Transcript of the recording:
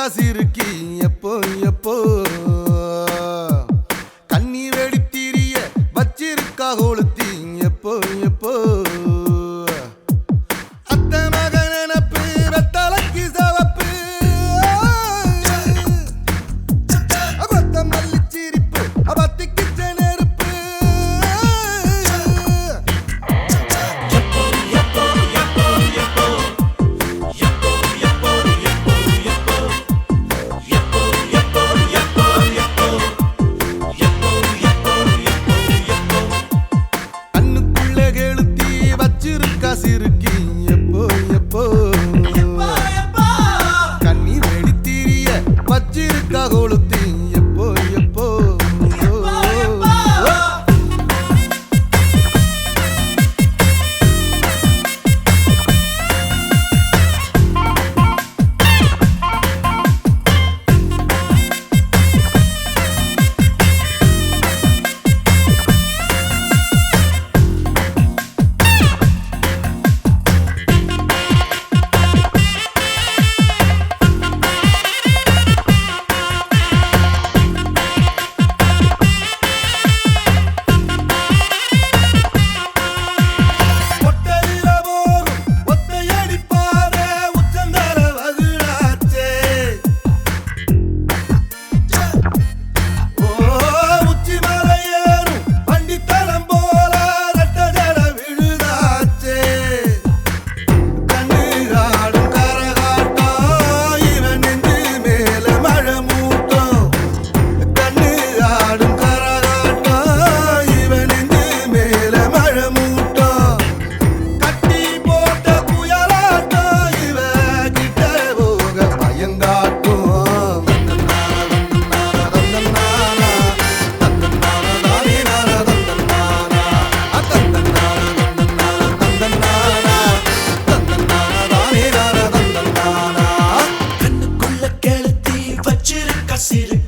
காசு இருக்கி எப்போ எப்போ? கண்ணீர் வெடித்தீரிய வச்சிருக்கா காசு இருக்கு எப்போ எப்போ facile.